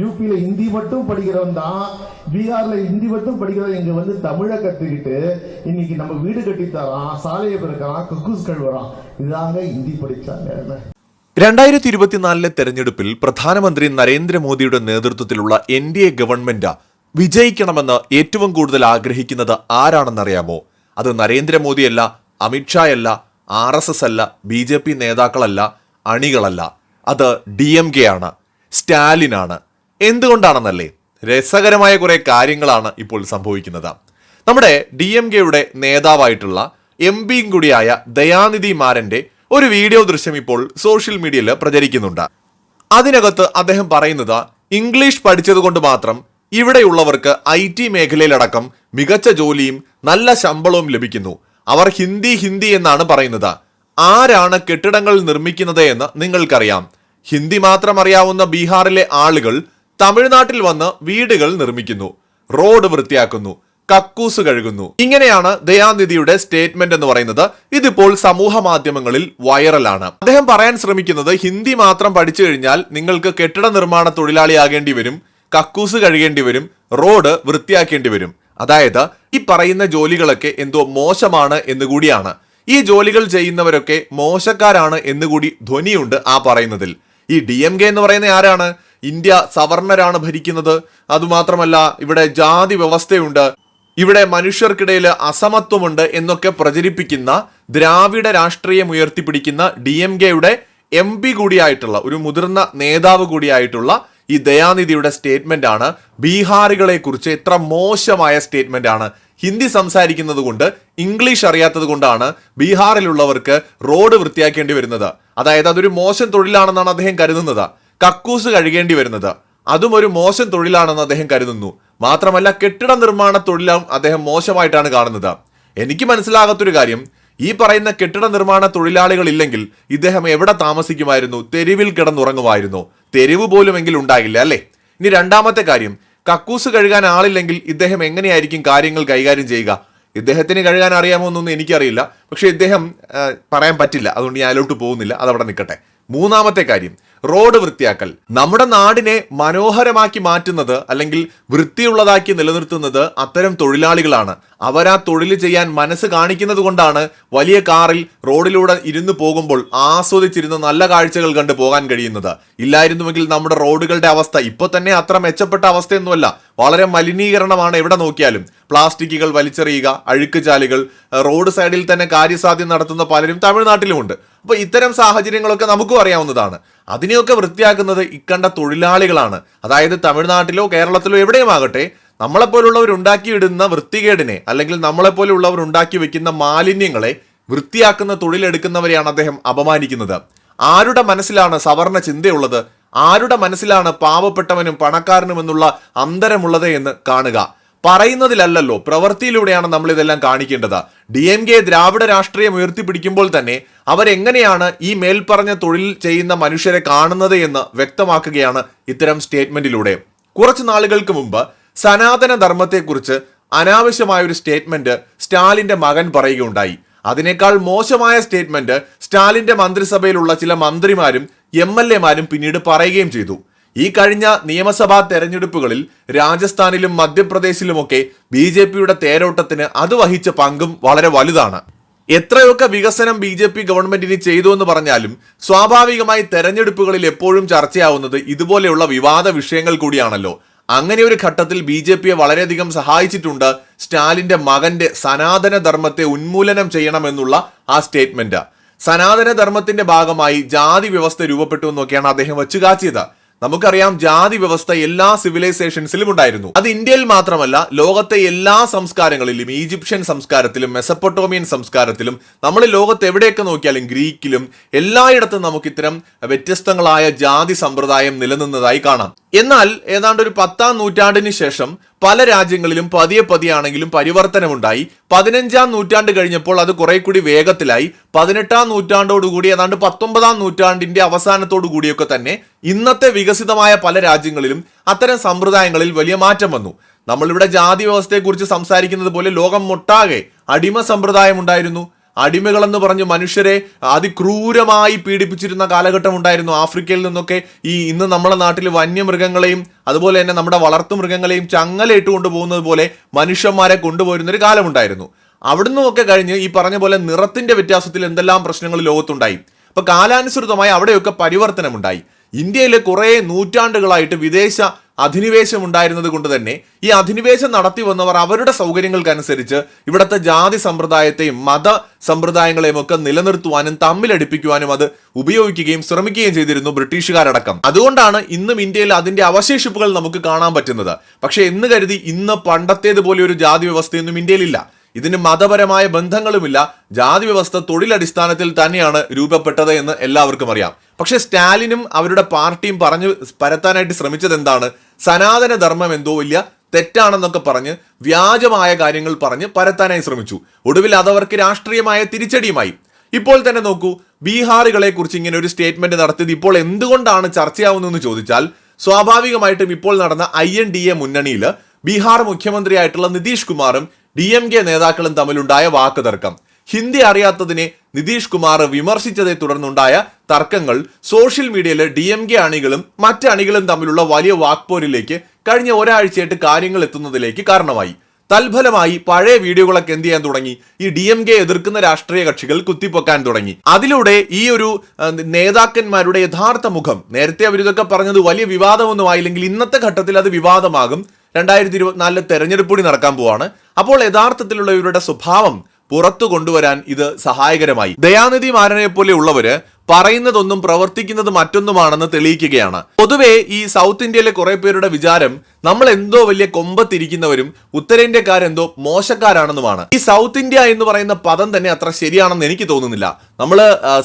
யூபியில ஹிந்தி மட்டும் படிக்கிறவன் தான் பீகார்ல ஹிந்தி மட்டும் படிக்கிறவன் இங்க வந்து தமிழை கத்துக்கிட்டு இன்னைக்கு நம்ம வீடு கட்டி தரான் சாலையை பிறக்கிறான் கக்கூஸ் கழுவுறான் இதாங்க ஹிந்தி படிச்சாங்க രണ്ടായിരത്തി ഇരുപത്തിനാലിലെ തെരഞ്ഞെടുപ്പിൽ പ്രധാനമന്ത്രി നരേന്ദ്രമോദിയുടെ നേതൃത്വത്തിലുള്ള എൻ ഡി എ ഗവൺമെന്റ് വിജയിക്കണമെന്ന് ഏറ്റവും കൂടുതൽ ആഗ്രഹിക്കുന്നത് ആരാണെന്നറിയാമോ അത് നരേന്ദ്രമോദിയല്ല അമിത്ഷായല്ല ആർ എസ് എസ് അല്ല ബി ജെ പി നേതാക്കളല്ല അണികളല്ല അത് ഡി എം കെ ആണ് സ്റ്റാലിനാണ് എന്തുകൊണ്ടാണെന്നല്ലേ? രസകരമായ കുറെ കാര്യങ്ങളാണ് ഇപ്പോൾ സംഭവിക്കുന്നത്. നമ്മുടെ ഡി എം കെയുടെ നേതാവായിട്ടുള്ള എം പിയും കൂടിയായ ദയാനിധി മാരന്റെ ഒരു വീഡിയോ ദൃശ്യം ഇപ്പോൾ സോഷ്യൽ മീഡിയയിൽ പ്രചരിക്കുന്നുണ്ട്. അതിനകത്ത് അദ്ദേഹം പറയുന്നത് ഇംഗ്ലീഷ് പഠിച്ചതുകൊണ്ട് മാത്രം ഇവിടെയുള്ളവർക്ക് ഐ ടി മേഖലയിലടക്കം മികച്ച ജോലിയും നല്ല ശമ്പളവും ലഭിക്കുന്നു. അവർ ഹിന്ദി ഹിന്ദി എന്നാണ് പറയുന്നത്. ആരാണ് കെട്ടിടങ്ങൾ നിർമ്മിക്കുന്നത് എന്ന് നിങ്ങൾക്കറിയാം. ഹിന്ദി മാത്രം അറിയാവുന്ന ബീഹാറിലെ ആളുകൾ തമിഴ്നാട്ടിൽ വന്ന് വീടുകൾ നിർമ്മിക്കുന്നു. റോഡ് വൃത്തിയാക്കുന്നു. കക്കൂസ് കഴുകുന്നു. ഇങ്ങനെയാണ് ദയാനിധിയുടെ സ്റ്റേറ്റ്മെന്റ് എന്ന് പറയുന്നത്. ഇതിപ്പോൾ സമൂഹ മാധ്യമങ്ങളിൽ വൈറലാണ്. അദ്ദേഹം പറയാൻ ശ്രമിക്കുന്നത് ഹിന്ദി മാത്രം പഠിച്ചു കഴിഞ്ഞാൽ നിങ്ങൾക്ക് കെട്ടിട നിർമ്മാണ തൊഴിലാളിയാകേണ്ടി വരും കക്കൂസ് കഴുകേണ്ടി വരും റോഡ് വൃത്തിയാക്കേണ്ടി വരും. അതായത് ഈ പറയുന്ന ജോലികളൊക്കെ എന്തോ മോശമാണ് എന്നുകൂടിയാണ് ഈ ജോലികൾ ചെയ്യുന്നവരൊക്കെ മോശക്കാരാണ് എന്നുകൂടി ധ്വനിയുണ്ട് ആ പറയുന്നതിൽ. ഈ ഡി എം കെ എന്ന് പറയുന്ന ആരാണ്? ഇന്ത്യ സവർണരാണ് ഭരിക്കുന്നത്. അതുമാത്രമല്ല ഇവിടെ ജാതി വ്യവസ്ഥയുണ്ട്. ഇവിടെ മനുഷ്യർക്കിടയിൽ അസമത്വമുണ്ട് എന്നൊക്കെ പ്രചരിപ്പിക്കുന്ന ദ്രാവിഡ രാഷ്ട്രീയം ഉയർത്തിപ്പിടിക്കുന്ന ഡി എം കെയുടെ എം പി കൂടിയായിട്ടുള്ള ഒരു മുതിർന്ന നേതാവ് കൂടിയായിട്ടുള്ള ഈ ദയാനിധിയുടെ സ്റ്റേറ്റ്മെന്റ് ആണ് ബീഹാറികളെ കുറിച്ച് എത്ര മോശമായ സ്റ്റേറ്റ്മെന്റ് ആണ് ഹിന്ദി സംസാരിക്കുന്നത് കൊണ്ട് ഇംഗ്ലീഷ് അറിയാത്തത് കൊണ്ടാണ് ബീഹാറിലുള്ളവർക്ക് റോഡ് വൃത്തിയാക്കേണ്ടി വരുന്നത്. അതായത് അതൊരു മോശം തൊഴിലാണെന്നാണ് അദ്ദേഹം കരുതുന്നത്. കക്കൂസ് കഴുകേണ്ടി വരുന്നത്. അതും ഒരു മോശം തൊഴിലാണെന്ന് അദ്ദേഹം കരുതുന്നു. മാത്രമല്ല കെട്ടിട നിർമ്മാണ തൊഴിലും അദ്ദേഹം മോശമായിട്ടാണ് കാണുന്നത്. എനിക്ക് മനസ്സിലാകാത്തൊരു കാര്യം ഈ പറയുന്ന കെട്ടിട നിർമ്മാണ തൊഴിലാളികൾ ഇല്ലെങ്കിൽ ഇദ്ദേഹം എവിടെ താമസിക്കുമായിരുന്നു? തെരുവിൽ കിടന്നുറങ്ങുമായിരുന്നു. തെരുവ് പോലും എങ്കിൽ ഉണ്ടാകില്ല അല്ലേ? ഇനി രണ്ടാമത്തെ കാര്യം കക്കൂസ് കഴുകാൻ ആളില്ലെങ്കിൽ ഇദ്ദേഹം എങ്ങനെയായിരിക്കും കാര്യങ്ങൾ കൈകാര്യം ചെയ്യുക? ഇദ്ദേഹത്തിന് കഴുകാൻ അറിയാമോ എന്നൊന്നും എനിക്കറിയില്ല. പക്ഷേ ഇദ്ദേഹം പറയാൻ പറ്റില്ല. അതുകൊണ്ട് ഞാൻ അതിലോട്ട് പോകുന്നില്ല. അതവിടെ നിൽക്കട്ടെ. മൂന്നാമത്തെ കാര്യം റോഡ് വൃത്തിയാക്കൽ. നമ്മുടെ നാടിനെ മനോഹരമാക്കി മാറ്റുന്നത് അല്ലെങ്കിൽ വൃത്തിയുള്ളതാക്കി നിലനിർത്തുന്നത് അത്തരം തൊഴിലാളികളാണ്. അവരാ തൊഴിൽ ചെയ്യാൻ മനസ്സ് കാണിക്കുന്നത് കൊണ്ടാണ് വലിയ കാറിൽ റോഡിലൂടെ ഇരുന്ന് പോകുമ്പോൾ ആസ്വദിച്ചിരുന്ന് നല്ല കാഴ്ചകൾ കണ്ട് പോകാൻ കഴിയുന്നത്. ഇല്ലായിരുന്നുവെങ്കിൽ നമ്മുടെ റോഡുകളുടെ അവസ്ഥ ഇപ്പൊ തന്നെ അത്ര മെച്ചപ്പെട്ട അവസ്ഥയൊന്നുമല്ല. വളരെ മലിനീകരണമാണ് എവിടെ നോക്കിയാലും. പ്ലാസ്റ്റിക്കുകൾ വലിച്ചെറിയുക അഴുക്ക് അഴുക്കുചാലുകൾ റോഡ് സൈഡിൽ തന്നെ കാര്യസാധ്യം നടത്തുന്ന പലരും തമിഴ്നാട്ടിലുമുണ്ട്. അപ്പൊ ഇത്തരം സാഹചര്യങ്ങളൊക്കെ നമുക്കും അറിയാവുന്നതാണ്. അതിനെയൊക്കെ വൃത്തിയാക്കുന്നത് ഇക്കണ്ട തൊഴിലാളികളാണ്. അതായത് തമിഴ്നാട്ടിലോ കേരളത്തിലോ എവിടെയും ആകട്ടെ നമ്മളെപ്പോലുള്ളവർ ഉണ്ടാക്കിയിടുന്ന വൃത്തികേടിനെ അല്ലെങ്കിൽ നമ്മളെപ്പോലുള്ളവർ ഉണ്ടാക്കി വെക്കുന്ന മാലിന്യങ്ങളെ വൃത്തിയാക്കുന്ന തൊഴിലെടുക്കുന്നവരെയാണ് അദ്ദേഹം അപമാനിക്കുന്നത്. ആരുടെ മനസ്സിലാണ് സവർണ ചിന്തയുള്ളത്? ആരുടെ മനസ്സിലാണ് പാവപ്പെട്ടവനും പണക്കാരനുമെന്നുള്ള അന്തരമുള്ളത് എന്ന് കാണുക. പറയുന്നതിലല്ലല്ലോ പ്രവൃത്തിയിലൂടെയാണ് നമ്മൾ ഇതെല്ലാം കാണിക്കേണ്ടത്. ഡി എം കെ ദ്രാവിഡ രാഷ്ട്രീയം ഉയർത്തിപ്പിടിക്കുമ്പോൾ തന്നെ അവരെങ്ങനെയാണ് ഈ മേൽപ്പറഞ്ഞ തൊഴിൽ ചെയ്യുന്ന മനുഷ്യരെ കാണുന്നത് എന്ന് വ്യക്തമാക്കുകയാണ് ഇത്തരം സ്റ്റേറ്റ്മെന്റിലൂടെ. കുറച്ച് നാളുകൾക്ക് മുമ്പ് സനാതന ധർമ്മത്തെക്കുറിച്ച് അനാവശ്യമായ ഒരു സ്റ്റേറ്റ്മെന്റ് സ്റ്റാലിന്റെ മകൻ പറയുകയുണ്ടായി. അതിനേക്കാൾ മോശമായ സ്റ്റേറ്റ്മെന്റ് സ്റ്റാലിന്റെ മന്ത്രിസഭയിലുള്ള ചില മന്ത്രിമാരും എം പിന്നീട് പറയുകയും ചെയ്തു. ഈ കഴിഞ്ഞ നിയമസഭാ തെരഞ്ഞെടുപ്പുകളിൽ രാജസ്ഥാനിലും മധ്യപ്രദേശിലുമൊക്കെ ബി ജെ പിയുടെ തേരോട്ടത്തിന് അത് വഹിച്ച പങ്കും വളരെ വലുതാണ്. എത്രയൊക്കെ വികസനം ബി ജെ പി ഗവൺമെന്റിന് ചെയ്തു എന്ന് പറഞ്ഞാലും സ്വാഭാവികമായി തെരഞ്ഞെടുപ്പുകളിൽ എപ്പോഴും ചർച്ചയാവുന്നത് ഇതുപോലെയുള്ള വിവാദ വിഷയങ്ങൾ കൂടിയാണല്ലോ. അങ്ങനെ ഒരു ഘട്ടത്തിൽ ബി ജെ പിയെ വളരെയധികം സഹായിച്ചിട്ടുണ്ട് സ്റ്റാലിന്റെ മകന്റെ സനാതന ധർമ്മത്തെ ഉന്മൂലനം ചെയ്യണമെന്നുള്ള ആ സ്റ്റേറ്റ്മെന്റ്. സനാതന ധർമ്മത്തിന്റെ ഭാഗമായി ജാതി വ്യവസ്ഥ രൂപപ്പെട്ടു എന്നൊക്കെയാണ് അദ്ദേഹം വച്ചുകാച്ചിയത്. നമുക്കറിയാം ജാതി വ്യവസ്ഥ എല്ലാ സിവിലൈസേഷൻസിലും ഉണ്ടായിരുന്നു. അത് ഇന്ത്യയിൽ മാത്രമല്ല ലോകത്തെ എല്ലാ സംസ്കാരങ്ങളിലും ഈജിപ്ഷ്യൻ സംസ്കാരത്തിലും മെസപ്പൊട്ടോമിയൻ സംസ്കാരത്തിലും നമ്മൾ ലോകത്ത് എവിടെയൊക്കെ നോക്കിയാലും ഗ്രീക്കിലും എല്ലായിടത്തും നമുക്ക് ഇത്തരം വ്യത്യസ്തങ്ങളായ ജാതി സമ്പ്രദായം നിലനിന്നതായി കാണാം. എന്നാൽ ഏതാണ്ട് ഒരു പത്താം നൂറ്റാണ്ടിന് ശേഷം പല രാജ്യങ്ങളിലും പതിയെ പതിയാണെങ്കിലും പരിവർത്തനമുണ്ടായി. പതിനഞ്ചാം നൂറ്റാണ്ട് കഴിഞ്ഞപ്പോൾ അത് കുറെ കൂടി വേഗത്തിലായി. പതിനെട്ടാം നൂറ്റാണ്ടോടുകൂടി ഏതാണ്ട് പത്തൊമ്പതാം നൂറ്റാണ്ടിന്റെ അവസാനത്തോടു കൂടിയൊക്കെ തന്നെ ഇന്നത്തെ വികസിതമായ പല രാജ്യങ്ങളിലും അത്തരം സമ്പ്രദായങ്ങളിൽ വലിയ മാറ്റം വന്നു. നമ്മളിവിടെ ജാതി വ്യവസ്ഥയെക്കുറിച്ച് സംസാരിക്കുന്നത് പോലെ ലോകം മൊട്ടാകെ അടിമ സമ്പ്രദായം ഉണ്ടായിരുന്നു. അടിമകളെന്ന് പറഞ്ഞ് മനുഷ്യരെ അതിക്രൂരമായി പീഡിപ്പിച്ചിരുന്ന കാലഘട്ടം ഉണ്ടായിരുന്നു. ആഫ്രിക്കയിൽ നിന്നൊക്കെ ഈ ഇന്ന് നമ്മുടെ നാട്ടിൽ വന്യമൃഗങ്ങളെയും അതുപോലെ തന്നെ നമ്മുടെ വളർത്തു മൃഗങ്ങളെയും ചങ്ങലയിട്ട് കൊണ്ടുപോകുന്നത് പോലെ മനുഷ്യന്മാരെ കൊണ്ടുപോയിരുന്ന ഒരു കാലമുണ്ടായിരുന്നു അവിടുന്ന് ഒക്കെ കഴിഞ്ഞ് ഈ പറഞ്ഞ പോലെ നിറത്തിന്റെ വ്യത്യാസത്തിൽ എന്തെല്ലാം പ്രശ്നങ്ങൾ ലോകത്തുണ്ടായി. അപ്പൊ കാലാനുസൃതമായി അവിടെയൊക്കെ പരിവർത്തനമുണ്ടായി. ഇന്ത്യയിൽ കുറേ നൂറ്റാണ്ടുകളായിട്ട് വിദേശ അധിനിവേശം ഉണ്ടായിരുന്നത് കൊണ്ട് തന്നെ ഈ അധിനിവേശം നടത്തി വന്നവർ അവരുടെ സൗകര്യങ്ങൾക്കനുസരിച്ച് ഇവിടുത്തെ ജാതി സമ്പ്രദായത്തെയും മത സമ്പ്രദായങ്ങളെയും ഒക്കെ നിലനിർത്തുവാനും തമ്മിലടിപ്പിക്കുവാനും അത് ഉപയോഗിക്കുകയും ശ്രമിക്കുകയും ചെയ്തിരുന്നു ബ്രിട്ടീഷുകാരടക്കം. അതുകൊണ്ടാണ് ഇന്നും ഇന്ത്യയിൽ അതിന്റെ അവശേഷിപ്പുകൾ നമുക്ക് കാണാൻ പറ്റുന്നത്. പക്ഷേ എന്ന് കരുതി ഇന്ന് പണ്ടത്തേതുപോലെ ഒരു ജാതി വ്യവസ്ഥയൊന്നും ഇന്ത്യയിലില്ല. ഇതിന് മതപരമായ ബന്ധങ്ങളുമില്ല. ജാതി വ്യവസ്ഥ തൊഴിലടിസ്ഥാനത്തിൽ തന്നെയാണ് രൂപപ്പെട്ടത് എന്ന് എല്ലാവർക്കും അറിയാം. പക്ഷെ സ്റ്റാലിനും അവരുടെ പാർട്ടിയും പറഞ്ഞു പരത്താനായിട്ട് ശ്രമിച്ചത് എന്താണ്? സനാതന ധർമ്മം എന്തോ വലിയ തെറ്റാണെന്നൊക്കെ പറഞ്ഞ് വ്യാജമായ കാര്യങ്ങൾ പറഞ്ഞ് പരത്താനായി ശ്രമിച്ചു. ഒടുവിൽ അതവർക്ക് രാഷ്ട്രീയമായ തിരിച്ചടിയുമായി. ഇപ്പോൾ തന്നെ നോക്കൂ ബീഹാറുകളെ കുറിച്ച് ഇങ്ങനെ ഒരു സ്റ്റേറ്റ്മെന്റ് നടത്തിയത് ഇപ്പോൾ എന്തുകൊണ്ടാണ് ചർച്ചയാവുന്നതെന്ന് ചോദിച്ചാൽ സ്വാഭാവികമായിട്ടും ഇപ്പോൾ നടന്ന ഐ എൻ ഡി എ മുന്നണിയിൽ ബീഹാർ മുഖ്യമന്ത്രിയായിട്ടുള്ള നിതീഷ് കുമാറും ഡി എം കെ നേതാക്കളും തമ്മിലുണ്ടായ വാക്കുതർക്കം. ഹിന്ദി അറിയാത്തതിനെ നിതീഷ് കുമാർ വിമർശിച്ചതെ തുടർന്നുണ്ടായ തർക്കങ്ങൾ സോഷ്യൽ മീഡിയയിലെ ഡി എം കെ അണികളും മറ്റ് അണികളും തമ്മിലുള്ള വലിയ വാക്പോരിലേക്ക് കഴിഞ്ഞ ഒരാഴ്ചയായിട്ട് കാര്യങ്ങൾ എത്തുന്നതിലേക്ക് കാരണമായി. തൽഫലമായി പഴയ വീഡിയോകളൊക്കെ എന്ത് ചെയ്യാൻ തുടങ്ങി? ഈ ഡി എം കെ എതിർക്കുന്ന രാഷ്ട്രീയ കക്ഷികൾ കുത്തിപ്പൊക്കാൻ തുടങ്ങി. അതിലൂടെ ഈ ഒരു നേതാക്കന്മാരുടെ യഥാർത്ഥ മുഖം നേരത്തെ അവരിതൊക്കെ പറഞ്ഞത് വലിയ വിവാദമൊന്നും ആയില്ലെങ്കിൽ ഇന്നത്തെ ഘട്ടത്തിൽ അത് വിവാദമാകും. രണ്ടായിരത്തി ഇരുപത്തിനാലിലെ തെരഞ്ഞെടുപ്പ് കൂടി നടക്കാൻ പോവാണ്. അപ്പോൾ യഥാർത്ഥത്തിലുള്ള ഇവരുടെ സ്വഭാവം പുറത്തു കൊണ്ടുവരാൻ ഇത് സഹായകരമായി. ദയാനിധി മാരനെ പോലെ ഉള്ളവര് പറയുന്നതൊന്നും പ്രവർത്തിക്കുന്നത് മറ്റൊന്നുമാണെന്ന് തെളിയിക്കുകയാണ്. പൊതുവേ ഈ സൗത്ത് ഇന്ത്യയിലെ കുറെ പേരുടെ വിചാരം നമ്മൾ എന്തോ വലിയ കൊമ്പത്തിരിക്കുന്നവരും ഉത്തരേന്ത്യക്കാരെന്തോ മോശക്കാരാണെന്നുമാണ്. ഈ സൗത്ത് ഇന്ത്യ എന്ന് പറയുന്ന പദം തന്നെ അത്ര ശരിയാണെന്ന് എനിക്ക് തോന്നുന്നില്ല. നമ്മൾ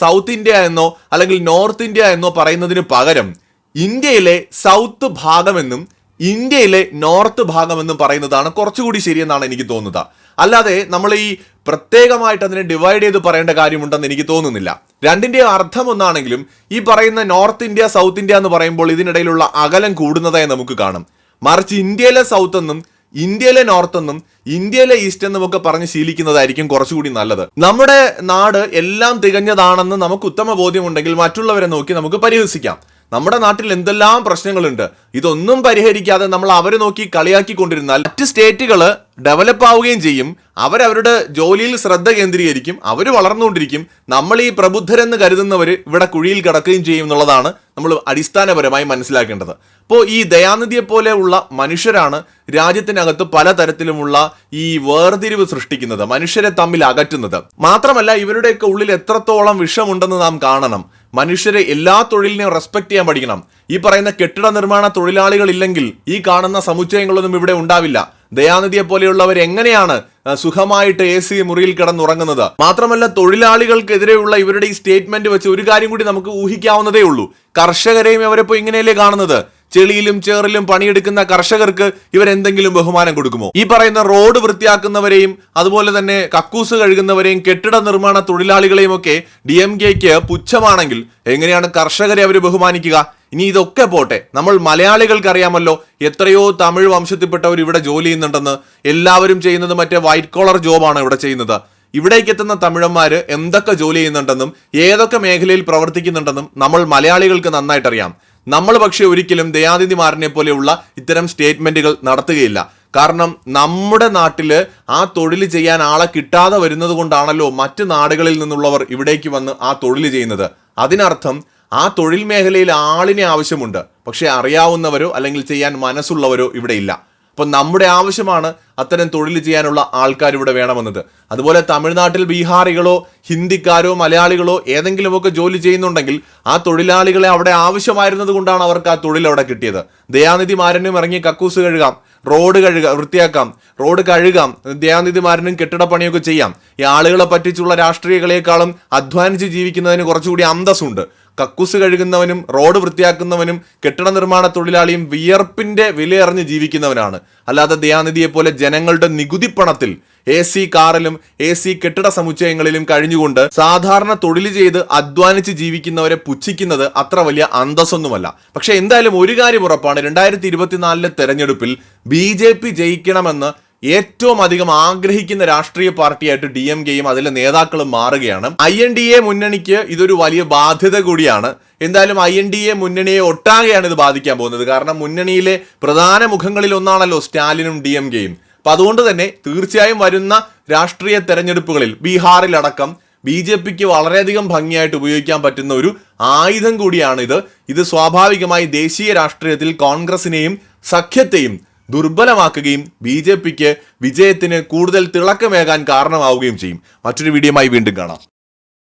സൗത്ത് ഇന്ത്യ എന്നോ അല്ലെങ്കിൽ നോർത്ത് ഇന്ത്യ എന്നോ പറയുന്നതിന് പകരം ഇന്ത്യയിലെ സൗത്ത് ഭാഗമെന്നും ഇന്ത്യയിലെ നോർത്ത് ഭാഗമെന്നും പറയുന്നതാണ് കുറച്ചുകൂടി ശരിയെന്നാണ് എനിക്ക് തോന്നുന്നത്. അല്ലാതെ നമ്മൾ ഈ പ്രത്യേകമായിട്ട് അതിനെ ഡിവൈഡ് ചെയ്ത് പറയേണ്ട കാര്യമുണ്ടെന്ന് എനിക്ക് തോന്നുന്നില്ല. രണ്ടിന്റെയും അർത്ഥം ഒന്നാണെങ്കിലും ഈ പറയുന്ന നോർത്ത് ഇന്ത്യ സൗത്ത് ഇന്ത്യ എന്ന് പറയുമ്പോൾ ഇതിനിടയിലുള്ള അകലം കൂടുന്നതായി നമുക്ക് കാണും. മറിച്ച് ഇന്ത്യയിലെ സൗത്ത് എന്നും ഇന്ത്യയിലെ നോർത്ത് എന്നും ഇന്ത്യയിലെ ഈസ്റ്റ് എന്നും ഒക്കെ പറഞ്ഞ് ശീലിക്കുന്നതായിരിക്കും കുറച്ചുകൂടി നല്ലത്. നമ്മുടെ നാട് എല്ലാം തികഞ്ഞതാണെന്ന് നമുക്ക് ഉത്തമ ബോധ്യമുണ്ടെങ്കിൽ മറ്റുള്ളവരെ നോക്കി നമുക്ക് പരിഹസിക്കാം. നമ്മുടെ നാട്ടിൽ എന്തെല്ലാം പ്രശ്നങ്ങളുണ്ട്? ഇതൊന്നും പരിഹരിക്കാതെ നമ്മൾ അവരെ നോക്കി കളിയാക്കി കൊണ്ടിരുന്നാൽ മറ്റ് സ്റ്റേറ്റുകൾ ഡെവലപ്പ് ആവുകയും ചെയ്യും. അവരവരുടെ ജോലിയിൽ ശ്രദ്ധ കേന്ദ്രീകരിക്കും. അവർ വളർന്നുകൊണ്ടിരിക്കും. നമ്മൾ ഈ പ്രബുദ്ധരെന്ന് കരുതുന്നവർ ഇവിടെ കുഴിയിൽ കിടക്കുകയും ചെയ്യും എന്നുള്ളതാണ് നമ്മൾ അടിസ്ഥാനപരമായി മനസ്സിലാക്കേണ്ടത്. അപ്പോൾ ഈ ദയാനിധിയെ പോലെയുള്ള മനുഷ്യരാണ് രാജ്യത്തിനകത്ത് പലതരത്തിലുമുള്ള ഈ വേർതിരിവ് സൃഷ്ടിക്കുന്നത് മനുഷ്യരെ തമ്മിൽ അകറ്റുന്നത്. മാത്രമല്ല ഇവരുടെയൊക്കെ ഉള്ളിൽ എത്രത്തോളം വിഷമുണ്ടെന്ന് നാം കാണണം. മനുഷ്യരെ എല്ലാ തൊഴിലിനെയും റെസ്പെക്ട് ചെയ്യാൻ പഠിക്കണം. ഈ പറയുന്ന കെട്ടിട നിർമ്മാണ തൊഴിലാളികൾ ഇല്ലെങ്കിൽ ഈ കാണുന്ന സമുച്ചയങ്ങളൊന്നും ഇവിടെ ഉണ്ടാവില്ല. ദയാനിധിയെ പോലെയുള്ളവർ എങ്ങനെയാണ് സുഖമായിട്ട് എ സി മുറിയിൽ കിടന്നുറങ്ങുന്നത്? മാത്രമല്ല തൊഴിലാളികൾക്കെതിരെയുള്ള ഇവരുടെ ഈ സ്റ്റേറ്റ്മെന്റ് വെച്ച് ഒരു കാര്യം കൂടി നമുക്ക് ഊഹിക്കാവുന്നതേ ഉള്ളൂ. കർഷകരെയും അവരെപ്പോ ഇങ്ങനെയല്ലേ കാണുന്നത്? ചെളിയിലും ചേറിലും പണിയെടുക്കുന്ന കർഷകർക്ക് ഇവരെന്തെങ്കിലും ബഹുമാനം കൊടുക്കുമോ? ഈ പറയുന്ന റോഡ് വൃത്തിയാക്കുന്നവരെയും അതുപോലെ തന്നെ കക്കൂസ് കഴുകുന്നവരെയും കെട്ടിട നിർമ്മാണ തൊഴിലാളികളെയും ഒക്കെ ഡി എം കെക്ക് പുച്ഛമാണെങ്കിൽ എങ്ങനെയാണ് കർഷകരെ അവർ ബഹുമാനിക്കുക? ഇനി ഇതൊക്കെ പോട്ടെ. നമ്മൾ മലയാളികൾക്ക് അറിയാമല്ലോ എത്രയോ തമിഴ് വംശത്തിൽപ്പെട്ടവർ ഇവിടെ ജോലി ചെയ്യുന്നുണ്ടെന്ന്. എല്ലാവരും ചെയ്യുന്നത് മറ്റേ വൈറ്റ് കോളർ ജോബാണ് ഇവിടെ ചെയ്യുന്നത്. ഇവിടേക്ക് എത്തുന്ന തമിഴന്മാര് എന്തൊക്കെ ജോലി ചെയ്യുന്നുണ്ടെന്നും ഏതൊക്കെ മേഖലയിൽ പ്രവർത്തിക്കുന്നുണ്ടെന്നും നമ്മൾ മലയാളികൾക്ക് നന്നായിട്ട് അറിയാം നമ്മൾ പക്ഷേ ഒരിക്കലും ദയാനിധിമാരനെ പോലെയുള്ള ഇത്തരം സ്റ്റേറ്റ്മെന്റുകൾ നടത്തുകയില്ല. കാരണം നമ്മുടെ നാട്ടിൽ ആ തൊഴിൽ ചെയ്യാൻ ആളെ കിട്ടാതെ വരുന്നത് കൊണ്ടാണല്ലോ മറ്റ് നാടുകളിൽ നിന്നുള്ളവർ ഇവിടേക്ക് വന്ന് ആ തൊഴിൽ ചെയ്യുന്നത്. അതിനർത്ഥം ആ തൊഴിൽ മേഖലയിൽ ആളിനെ ആവശ്യമുണ്ട്. പക്ഷെ അറിയാവുന്നവരോ അല്ലെങ്കിൽ ചെയ്യാൻ മനസ്സുള്ളവരോ ഇവിടെ ഇല്ല അപ്പം നമ്മുടെ ആവശ്യമാണ് അത്തരം തൊഴിൽ ചെയ്യാനുള്ള ആൾക്കാർ ഇവിടെ വേണമെന്നത്. അതുപോലെ തമിഴ്നാട്ടിൽ ബീഹാറികളോ ഹിന്ദിക്കാരോ മലയാളികളോ ഏതെങ്കിലുമൊക്കെ ജോലി ചെയ്യുന്നുണ്ടെങ്കിൽ ആ തൊഴിലാളികളെ അവിടെ ആവശ്യമായിരുന്നത് കൊണ്ടാണ് അവർക്ക് ആ തൊഴിൽ അവിടെ കിട്ടിയത്. ദയാനിധിമാരനും ഇറങ്ങി കക്കൂസ് കഴുകാം റോഡ് കഴുകാം വൃത്തിയാക്കാം റോഡ് കഴുകാം ദയാനിധി ദയാനിധിമാരനും കെട്ടിടപ്പണിയൊക്കെ ചെയ്യാം. ഈ ആളുകളെ പറ്റിച്ചുള്ള രാഷ്ട്രീയകളെക്കാളും അധ്വാനിച്ച് ജീവിക്കുന്നതിന് കുറച്ചുകൂടി അന്തസ്സുണ്ട്. കക്കൂസ് കഴുകുന്നവനും റോഡ് വൃത്തിയാക്കുന്നവനും കെട്ടിട നിർമ്മാണ തൊഴിലാളിയും വിയർപ്പിന്റെ വിലയറിഞ്ഞ് ജീവിക്കുന്നവനാണ്. അല്ലാതെ ദയാനിധിയെ പോലെ ജനങ്ങളുടെ നികുതി പണത്തിൽ എ സി കാറിലും എ സി കെട്ടിട സമുച്ചയങ്ങളിലും കഴിഞ്ഞുകൊണ്ട് സാധാരണ തൊഴിൽ ചെയ്ത് അധ്വാനിച്ച് ജീവിക്കുന്നവരെ പുച്ഛിക്കുന്നത് അത്ര വലിയ അന്തസ്സൊന്നുമല്ല. പക്ഷെ എന്തായാലും ഒരു കാര്യം ഉറപ്പാണ്. രണ്ടായിരത്തി ഇരുപത്തിനാലിലെ തെരഞ്ഞെടുപ്പിൽ ബി ജെ പി ജയിക്കണമെന്ന് ഏറ്റവും അധികം ആഗ്രഹിക്കുന്ന രാഷ്ട്രീയ പാർട്ടിയായിട്ട് ഡി എം കെയും അതിലെ നേതാക്കളും മാറുകയാണ്. ഐ എൻ ഡി എ മുന്നണിക്ക് ഇതൊരു വലിയ ബാധ്യത കൂടിയാണ്. എന്തായാലും ഐ എൻ ഡി എ മുന്നണിയെ ഒട്ടാകെയാണ് ഇത് ബാധിക്കാൻ പോകുന്നത്. കാരണം മുന്നണിയിലെ പ്രധാന മുഖങ്ങളിൽ ഒന്നാണല്ലോ സ്റ്റാലിനും ഡി എം കെയും. അപ്പൊ അതുകൊണ്ട് തന്നെ തീർച്ചയായും വരുന്ന രാഷ്ട്രീയ തെരഞ്ഞെടുപ്പുകളിൽ ബീഹാറിലടക്കം ബി ജെ പിക്ക് വളരെയധികം ഭംഗിയായിട്ട് ഉപയോഗിക്കാൻ പറ്റുന്ന ഒരു ആയുധം കൂടിയാണ് ഇത്. ഇത് സ്വാഭാവികമായി ദേശീയ രാഷ്ട്രീയത്തിൽ കോൺഗ്രസിനെയും സഖ്യത്തെയും ദുർബലമാക്കുകയും ബി ജെ പിക്ക് വിജയത്തിന് കൂടുതൽ തിളക്കമേകാൻ കാരണമാവുകയും ചെയ്യും. മറ്റൊരു വീഡിയോയുമായി വീണ്ടും കാണാം.